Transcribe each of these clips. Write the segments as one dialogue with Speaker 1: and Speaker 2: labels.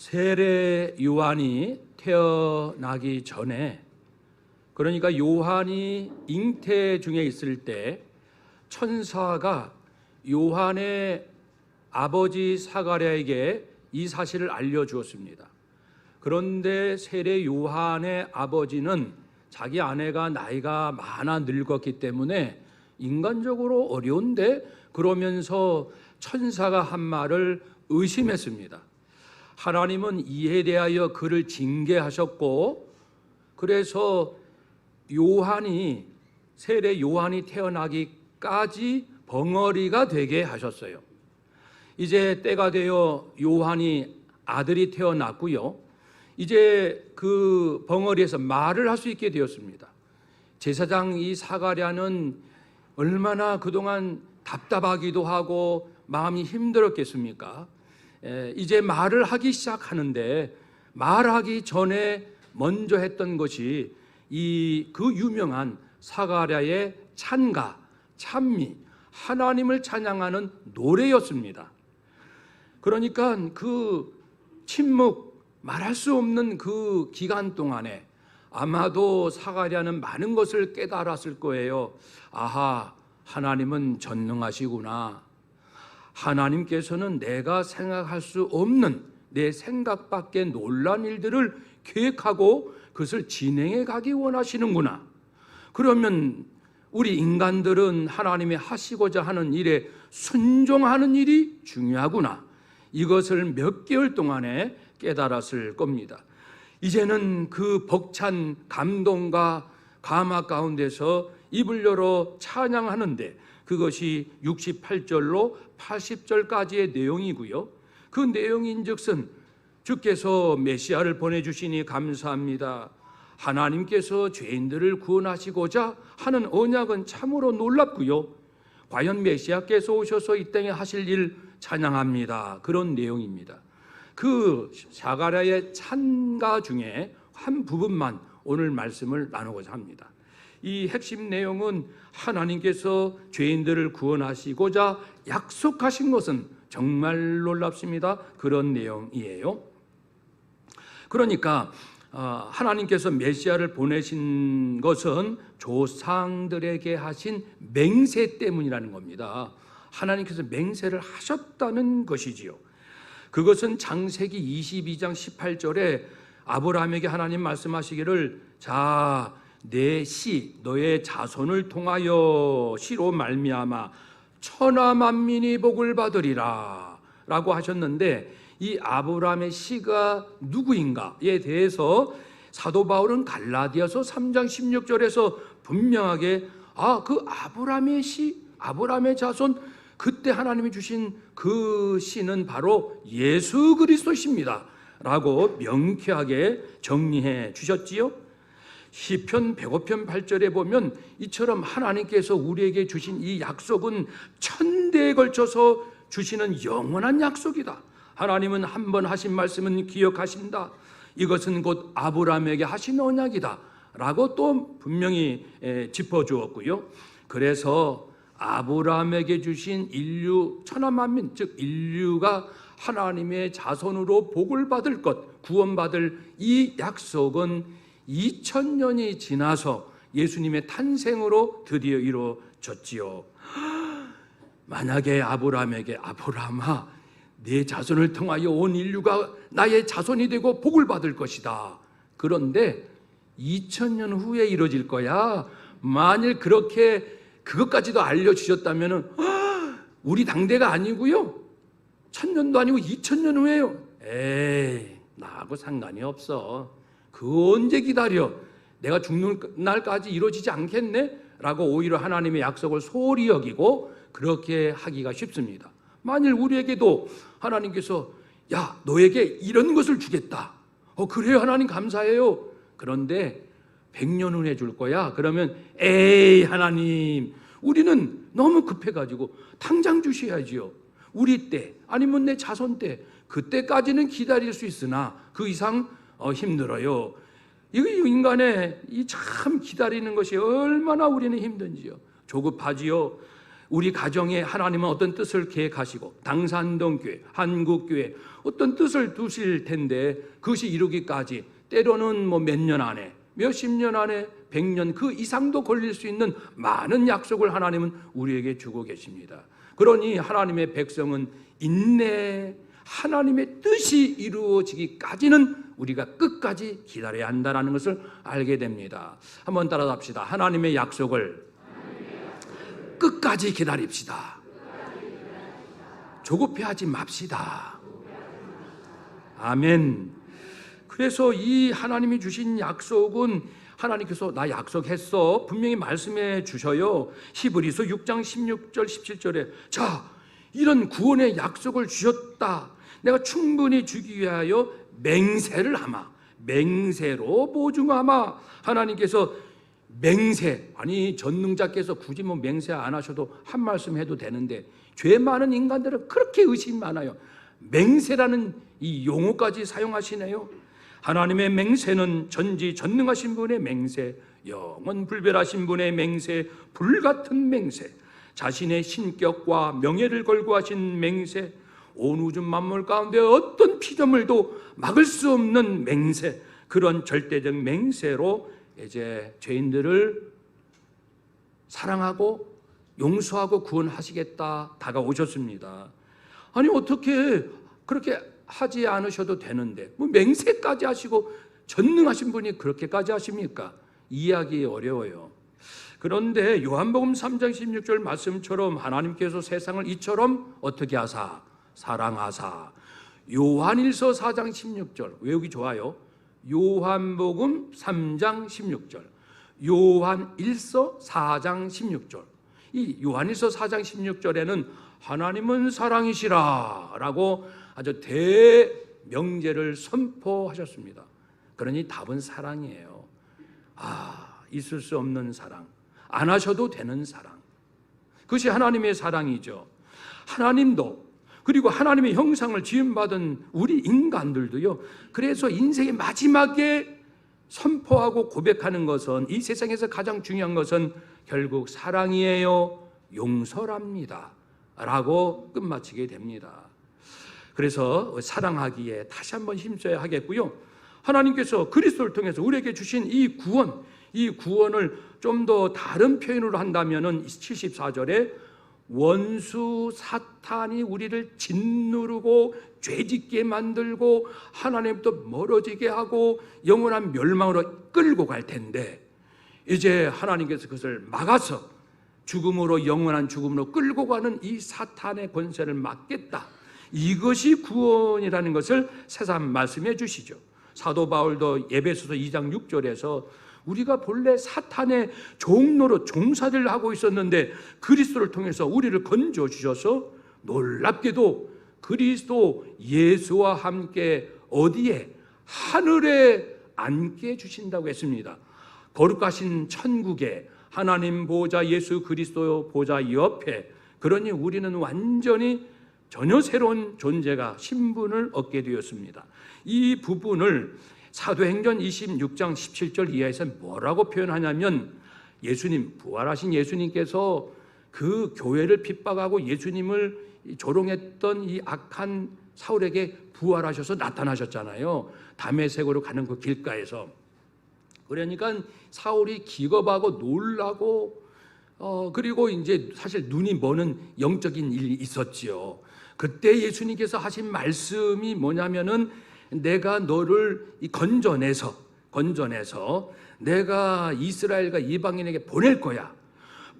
Speaker 1: 세례 요한이 태어나기 전에 그러니까 요한이 잉태 중에 있을 때 천사가 요한의 아버지 사가랴에게 이 사실을 알려 주었습니다. 그런데 세례 요한의 아버지는 자기 아내가 나이가 많아 늙었기 때문에 인간적으로 어려운데 그러면서 천사가 한 말을 의심했습니다. 하나님은 이에 대하여 그를 징계하셨고 그래서 요한이 세례 요한이 태어나기까지 벙어리가 되게 하셨어요. 이제 때가 되어 요한이 아들이 태어났고요. 이제 그 벙어리에서 말을 할 수 있게 되었습니다. 제사장 이 사가랴는 얼마나 그동안 답답하기도 하고 마음이 힘들었겠습니까? 에, 이제 말을 하기 시작하는데 말하기 전에 먼저 했던 것이 이 그 유명한 사가랴의 찬가, 찬미, 하나님을 찬양하는 노래였습니다. 그러니까 그 침묵 말할 수 없는 그 기간 동안에 아마도 사가랴는 많은 것을 깨달았을 거예요. 아하, 하나님은 전능하시구나. 하나님께서는 내가 생각할 수 없는 내 생각밖에 놀란 일들을 계획하고 그것을 진행해 가기 원하시는구나. 그러면 우리 인간들은 하나님이 하시고자 하는 일에 순종하는 일이 중요하구나. 이것을 몇 개월 동안에 깨달았을 겁니다. 이제는 그 벅찬 감동과 감화 가운데서 입을 열어 찬양하는데 그것이 68절로 80절까지의 내용이고요. 그 내용인즉슨 주께서 메시아를 보내 주시니 감사합니다. 하나님께서 죄인들을 구원하시고자 하는 언약은 참으로 놀랍고요. 과연 메시아께서 오셔서 이 땅에 하실 일 찬양합니다. 그런 내용입니다. 그 사가랴의 찬가 중에 한 부분만 오늘 말씀을 나누고자 합니다. 이 핵심 내용은 하나님께서 죄인들을 구원하시고자 약속하신 것은 정말 놀랍습니다. 그런 내용이에요. 그러니까 어, 하나님께서 메시아를 보내신 것은 조상들에게 하신 맹세 때문이라는 겁니다. 하나님께서 맹세를 하셨다는 것이지요. 그것은 장세기 22장 18절에 아브라함에게 하나님 말씀하시기를 자, 내 씨, 너의 자손을 통하여 시로 말미암아 천하 만민이 복을 받으리라 라고 하셨는데 이 아브라함의 씨가 누구인가에 대해서 사도 바울은 갈라디아서 3장 16절에서 분명하게 아, 그 아브라함의 씨, 아브라함의 자손 그때 하나님이 주신 그 씨는 바로 예수 그리스도십니다. 라고 명쾌하게 정리해 주셨지요. 시편 105편 8절에 보면 이처럼 하나님께서 우리에게 주신 이 약속은 천대에 걸쳐서 주시는 영원한 약속이다. 하나님은 한 번 하신 말씀은 기억하신다. 이것은 곧 아브라함에게 하신 언약이다. 라고 또 분명히 짚어 주었고요. 그래서 아브라함에게 주신 인류 천하 만민 즉 인류가 하나님의 자손으로 복을 받을 것 구원받을 이 약속은 2000년이 지나서 예수님의 탄생으로 드디어 이루어졌지요. 만약에 아브라함에게 아브라함아 내 자손을 통하여 온 인류가 나의 자손이 되고 복을 받을 것이다. 그런데 2000년 후에 이루어질 거야. 만일 그렇게 그것까지도 알려 주셨다면 우리 당대가 아니고요. 천년도 아니고 2000년 후에요. 에이, 나하고 상관이 없어. 그 언제 기다려? 내가 죽는 날까지 이루어지지 않겠네? 라고 오히려 하나님의 약속을 소홀히 여기고 그렇게 하기가 쉽습니다. 만일 우리에게도 하나님께서 야, 너에게 이런 것을 주겠다. 어, 그래요. 하나님 감사해요. 그런데 100년 후에 줄 거야. 그러면 에이, 하나님. 우리는 너무 급해가지고 당장 주셔야지요. 우리 때, 아니면 내 자손 때, 그때까지는 기다릴 수 있으나 그 이상 어, 힘들어요. 이 인간의 이 참 기다리는 것이 얼마나 우리는 힘든지요. 조급하지요. 우리 가정에 하나님은 어떤 뜻을 계획하시고 당산동교회, 한국교회 어떤 뜻을 두실 텐데 그것이 이루기까지 때로는 뭐 몇 년 안에 몇십 년 안에 백 년 그 이상도 걸릴 수 있는 많은 약속을 하나님은 우리에게 주고 계십니다. 그러니 하나님의 백성은 인내 하나님의 뜻이 이루어지기까지는 우리가 끝까지 기다려야 한다는 것을 알게 됩니다. 한번 따라 합시다. 하나님의 약속을 끝까지 기다립시다. 조급해하지 맙시다. 아멘. 그래서 이 하나님이 주신 약속은 하나님께서 나 약속했어. 분명히 말씀해 주셔요. 히브리서 6장 16절 17절에 자, 이런 구원의 약속을 주셨다. 내가 충분히 주기 위하여 맹세를 하마. 맹세로 보증하마. 하나님께서 맹세 아니 전능자께서 굳이 뭐 맹세 안 하셔도 한 말씀 해도 되는데 죄 많은 인간들은 그렇게 의심 많아요. 맹세라는 이 용어까지 사용하시네요. 하나님의 맹세는 전지 전능하신 분의 맹세, 영원 불별하신 분의 맹세, 불같은 맹세, 자신의 신격과 명예를 걸고 하신 맹세, 온 우주 만물 가운데 어떤 피조물도 막을 수 없는 맹세, 그런 절대적 맹세로 이제 죄인들을 사랑하고 용서하고 구원하시겠다 다가오셨습니다. 아니 어떻게 그렇게 하지 않으셔도 되는데 뭐 맹세까지 하시고 전능하신 분이 그렇게까지 하십니까? 이해하기 어려워요. 그런데 요한복음 3장 16절 말씀처럼 하나님께서 세상을 이처럼 어떻게 하사 사랑하사 요한일서 4장 16절 외우기 좋아요. 요한복음 3장 16절 요한 1서 4장 16절 이 요한일서 4장 16절에는 하나님은 사랑이시라라고 아주 대명제를 선포하셨습니다. 그러니 답은 사랑이에요. 아, 있을 수 없는 사랑. 안 하셔도 되는 사랑. 그것이 하나님의 사랑이죠. 하나님도 그리고 하나님의 형상을 지음받은 우리 인간들도요. 그래서 인생의 마지막에 선포하고 고백하는 것은 이 세상에서 가장 중요한 것은 결국 사랑이에요. 용서랍니다. 라고 끝마치게 됩니다. 그래서 사랑하기에 다시 한번 힘써야 하겠고요. 하나님께서 그리스도를 통해서 우리에게 주신 이 구원, 이 구원을 좀 더 다른 표현으로 한다면은 74절에 원수 사탄이 우리를 짓누르고 죄짓게 만들고 하나님부터 멀어지게 하고 영원한 멸망으로 끌고 갈 텐데 이제 하나님께서 그것을 막아서 죽음으로 영원한 죽음으로 끌고 가는 이 사탄의 권세를 막겠다. 이것이 구원이라는 것을 새삼 말씀해 주시죠. 사도 바울도 예배소서 2장 6절에서 우리가 본래 사탄의 종로로 종사를 하고 있었는데 그리스도를 통해서 우리를 건져 주셔서 놀랍게도 그리스도 예수와 함께 어디에 하늘에 앉게 주신다고 했습니다. 거룩하신 천국에 하나님 보좌 예수 그리스도 보좌 옆에 그러니 우리는 완전히 전혀 새로운 존재가 신분을 얻게 되었습니다. 이 부분을 사도행전 26장 17절 이하에서 뭐라고 표현하냐면 예수님 부활하신 예수님께서 그 교회를 핍박하고 예수님을 조롱했던 이 악한 사울에게 부활하셔서 나타나셨잖아요. 담에색으로 가는 그 길가에서 그러니까 사울이 기겁하고 놀라고 어 그리고 이제 사실 눈이 머는 영적인 일이 있었지요. 그때 예수님께서 하신 말씀이 뭐냐면은 내가 너를 건져내서 건져내서 내가 이스라엘과 이방인에게 보낼 거야.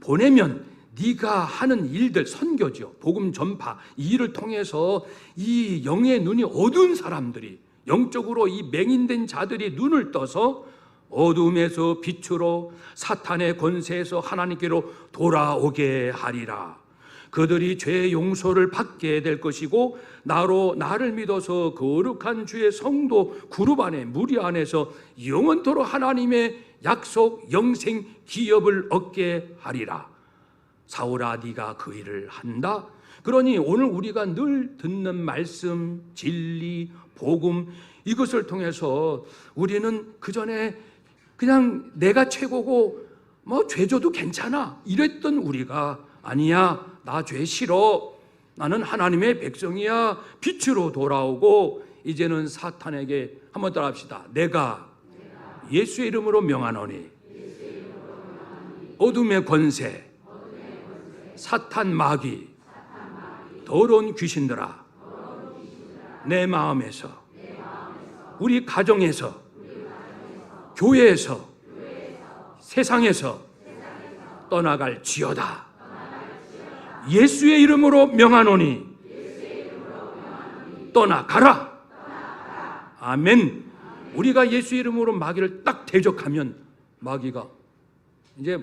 Speaker 1: 보내면 네가 하는 일들 선교죠. 복음 전파 이 일을 통해서 이 영의 눈이 어두운 사람들이 영적으로 이 맹인된 자들이 눈을 떠서 어둠에서 빛으로 사탄의 권세에서 하나님께로 돌아오게 하리라. 그들이 죄 용서를 받게 될 것이고 나로 나를 믿어서 거룩한 주의 성도 그룹 안에 무리 안에서 영원토록 하나님의 약속 영생 기업을 얻게 하리라. 사울아 네가 그 일을 한다. 그러니 오늘 우리가 늘 듣는 말씀, 진리, 복음 이것을 통해서 우리는 그 전에 그냥 내가 최고고 뭐 죄져도 괜찮아 이랬던 우리가 아니야 나 죄 싫어. 나는 하나님의 백성이야. 빛으로 돌아오고 이제는 사탄에게 한번 따라 합시다. 내가 예수의 이름으로 명하노니 어둠의 권세, 사탄 마귀, 더러운 귀신들아, 내 마음에서, 우리 가정에서, 교회에서, 세상에서 떠나갈 지어다. 예수의 이름으로 명하노니 떠나가라. 아멘. 우리가 예수 이름으로 마귀를 딱 대적하면 마귀가 이제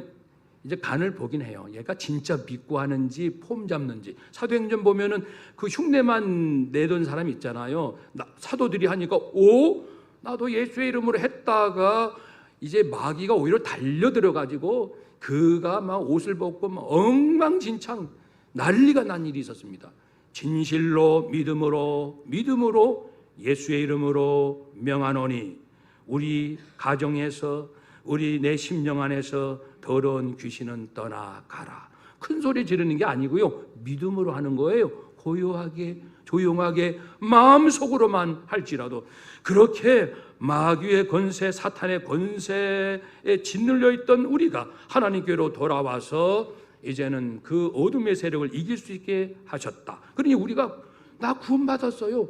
Speaker 1: 이제 간을 보긴 해요. 얘가 진짜 믿고 하는지 폼 잡는지. 사도행전 보면은 그 흉내만 내던 사람 있잖아요. 나- 사도들이 하니까 오 나도 예수의 이름으로 했다가 이제 마귀가 오히려 달려 들어 가지고 그가 막 옷을 벗고 막 엉망진창 난리가 난 일이 있었습니다. 진실로 믿음으로 믿음으로 예수의 이름으로 명하노니 우리 가정에서 우리 내 심령 안에서 더러운 귀신은 떠나가라. 큰 소리 지르는 게 아니고요. 믿음으로 하는 거예요. 고요하게 조용하게 마음속으로만 할지라도 그렇게 마귀의 권세, 사탄의 권세에 짓눌려 있던 우리가 하나님께로 돌아와서 이제는 그 어둠의 세력을 이길 수 있게 하셨다. 그러니 우리가 나 구원받았어요.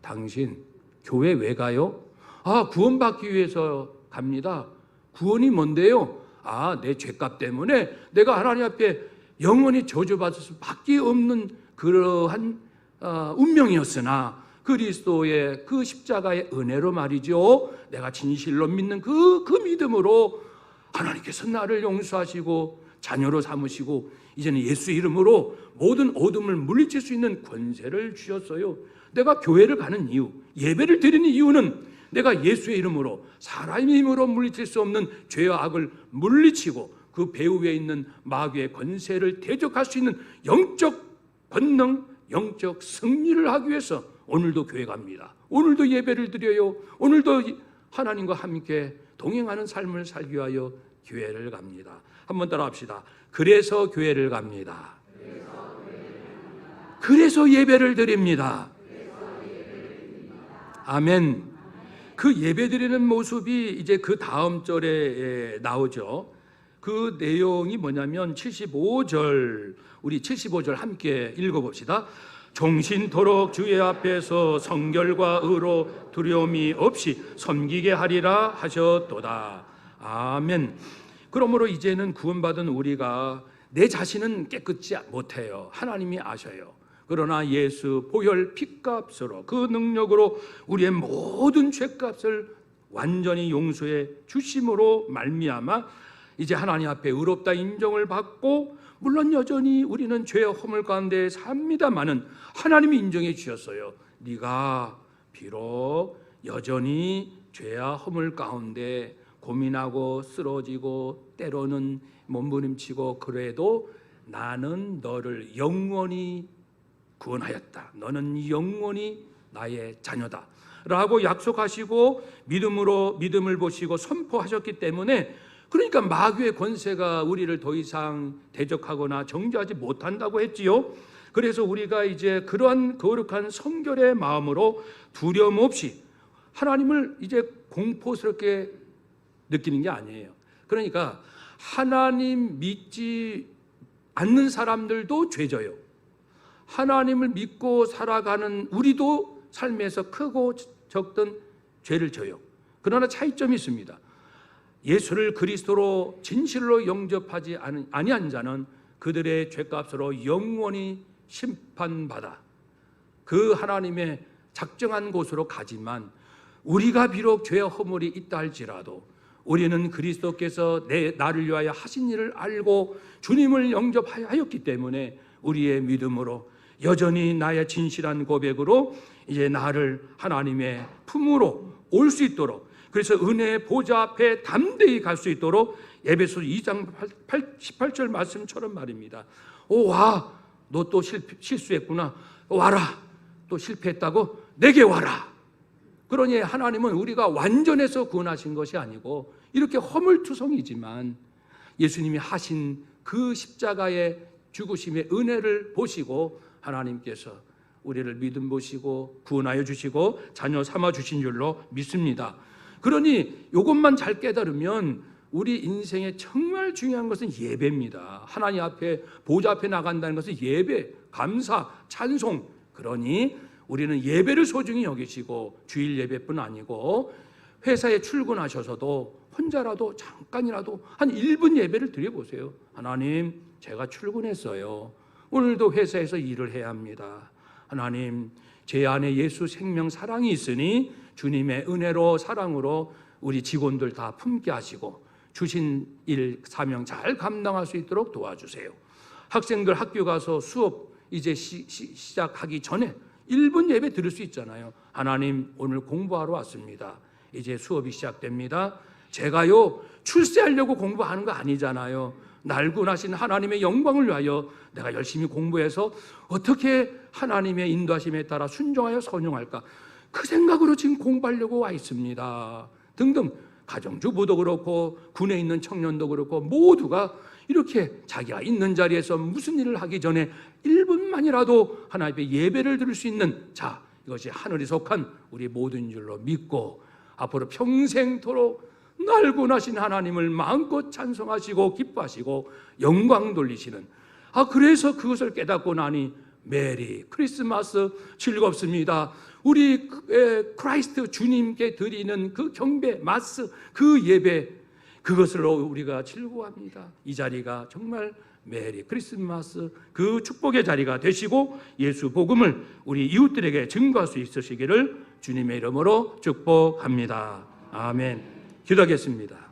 Speaker 1: 당신 교회 왜 가요? 아, 구원받기 위해서 갑니다. 구원이 뭔데요? 아, 내 죄값 때문에 내가 하나님 앞에 영원히 저주받을 수밖에 없는 그러한 어, 운명이었으나 그리스도의 그 십자가의 은혜로 말이죠. 내가 진실로 믿는 그, 그 믿음으로 하나님께서 나를 용서하시고 자녀로 삼으시고 이제는 예수 이름으로 모든 어둠을 물리칠 수 있는 권세를 주셨어요. 내가 교회를 가는 이유, 예배를 드리는 이유는 내가 예수의 이름으로 사람의 힘으로 물리칠 수 없는 죄와 악을 물리치고 그 배후 위에 있는 마귀의 권세를 대적할 수 있는 영적 권능, 영적 승리를 하기 위해서 오늘도 교회 갑니다. 오늘도 예배를 드려요. 오늘도 하나님과 함께 동행하는 삶을 살기 위하여 교회를 갑니다. 한번 따라 합시다. 그래서 교회를 갑니다. 그래서 예배를 드립니다. 아멘. 그 예배 드리는 모습이 이제 그 다음 절에 나오죠. 그 내용이 뭐냐면 75절 우리 75절 함께 읽어 봅시다. 종신토록 주의 앞에서 성결과 의로 두려움이 없이 섬기게 하리라 하셨도다. 아멘. 그러므로 이제는 구원받은 우리가 내 자신은 깨끗지 못해요. 하나님이 아셔요. 그러나 예수 보혈 피값으로 그 능력으로 우리의 모든 죄값을 완전히 용서해 주심으로 말미암아 이제 하나님 앞에 의롭다 인정을 받고 물론 여전히 우리는 죄의 허물 가운데 삽니다마는 하나님이 인정해 주셨어요. 네가 비록 여전히 죄와 허물 가운데 고민하고 쓰러지고 때로는 몸부림치고 그래도 나는 너를 영원히 구원하였다. 너는 영원히 나의 자녀다. 라고 약속하시고 믿음으로 믿음을 보시고 선포하셨기 때문에 그러니까 마귀의 권세가 우리를 더 이상 대적하거나 정죄하지 못한다고 했지요. 그래서 우리가 이제 그러한 거룩한 성결의 마음으로 두려움 없이 하나님을 이제 공포스럽게 느끼는 게 아니에요. 그러니까 하나님 믿지 않는 사람들도 죄져요. 하나님을 믿고 살아가는 우리도 삶에서 크고 적든 죄를 져요. 그러나 차이점이 있습니다. 예수를 그리스도로 진실로 영접하지 아니한 자는 그들의 죄값으로 영원히 심판받아 그 하나님의 작정한 곳으로 가지만 우리가 비록 죄의 허물이 있다 할지라도 우리는 그리스도께서 내 나를 위하여 하신 일을 알고 주님을 영접하였기 때문에 우리의 믿음으로 여전히 나의 진실한 고백으로 이제 나를 하나님의 품으로 올 수 있도록 그래서 은혜의 보좌 앞에 담대히 갈 수 있도록 에베소 2장 8, 18절 말씀처럼 말입니다. 오 와, 너 또 실수했구나. 와라. 또 실패했다고 내게 와라. 그러니 하나님은 우리가 완전해서 구원하신 것이 아니고 이렇게 허물투성이지만 예수님이 하신 그 십자가의 죽으심의 은혜를 보시고 하나님께서 우리를 믿음 보시고 구원하여 주시고 자녀 삼아 주신 줄로 믿습니다. 그러니 이것만 잘 깨달으면 우리 인생에 정말 중요한 것은 예배입니다. 하나님 앞에 보좌 앞에 나간다는 것은 예배, 감사, 찬송. 그러니 우리는 예배를 소중히 여기시고 주일 예배뿐 아니고 회사에 출근하셔서도 혼자라도 잠깐이라도 한 1분 예배를 드려보세요. 하나님, 제가 출근했어요. 오늘도 회사에서 일을 해야 합니다. 하나님, 제 안에 예수 생명 사랑이 있으니 주님의 은혜로 사랑으로 우리 직원들 다 품게 하시고 주신 일 사명 잘 감당할 수 있도록 도와주세요. 학생들 학교 가서 수업 이제 시, 작하기 전에 1분 예배 들을 수 있잖아요. 하나님 오늘 공부하러 왔습니다. 이제 수업이 시작됩니다. 제가요 출세하려고 공부하는 거 아니잖아요. 날군하신 하나님의 영광을 위하여 내가 열심히 공부해서 어떻게 하나님의 인도하심에 따라 순종하여 선용할까 그 생각으로 지금 공부하려고 와 있습니다. 등등 가정주부도 그렇고 군에 있는 청년도 그렇고 모두가 이렇게 자기가 있는 자리에서 무슨 일을 하기 전에 1분만이라도 하나님의 예배를 드릴 수 있는 자 이것이 하늘이 속한 우리 모든 줄로 믿고 앞으로 평생토록 날고나신 하나님을 마음껏 찬송하시고 기뻐하시고 영광 돌리시는 아 그래서 그것을 깨닫고 나니 메리 크리스마스 즐겁습니다. 우리 그, 에, 크라이스트 주님께 드리는 그 경배 마스 그 예배 그것으로 우리가 즐거워합니다. 이 자리가 정말 메리 크리스마스 그 축복의 자리가 되시고 예수 복음을 우리 이웃들에게 증거할 수 있으시기를 주님의 이름으로 축복합니다. 아멘. 기도하겠습니다.